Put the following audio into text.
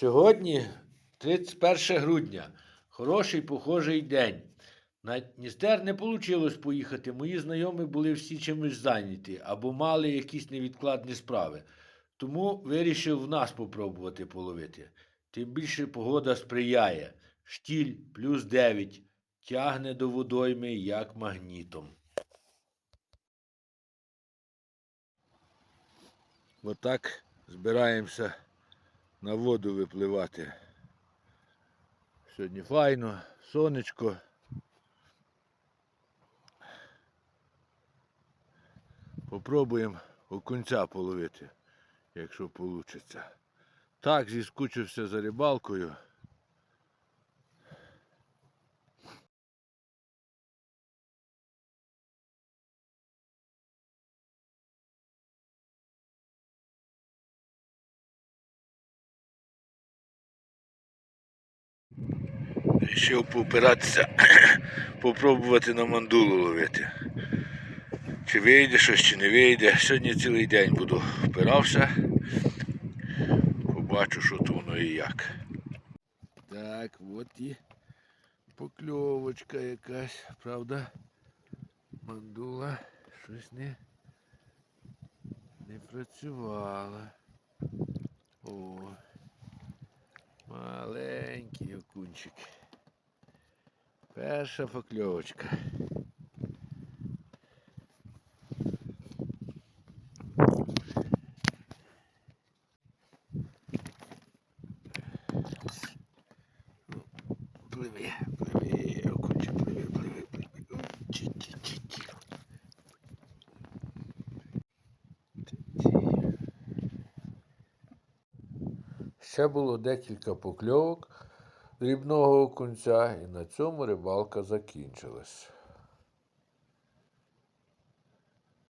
Сьогодні 31 грудня. Хороший похожий день. На Дністер не вийшло поїхати. Мої знайомі були всі чимось зайняті або мали якісь невідкладні справи. Тому вирішив в нас попробувати половити. Тим більше погода сприяє. Штіль плюс 9. Тягне до водойми як магнітом. Отак збираємося на воду випливати. Сьогодні файно, сонечко. Попробуємо окунця половити, якщо вийде. Так, зіскучився за рибалкою. Рішив поопиратися, попробувати на мандулу ловити. Чи вийде щось, чи не вийде. Сьогодні цілий день буду впирався. Побачу, що то воно і як. Так, от і покльовочка якась, правда? Мандула щось не, не працювала. О, маленький окунчик. Перша покльовочка. Пливи, окунчик, пливи, пливи, пливи. Ті-ті-ті-ті. Ще було декілька покльовок дрібного окунця, і на цьому рибалка закінчилась.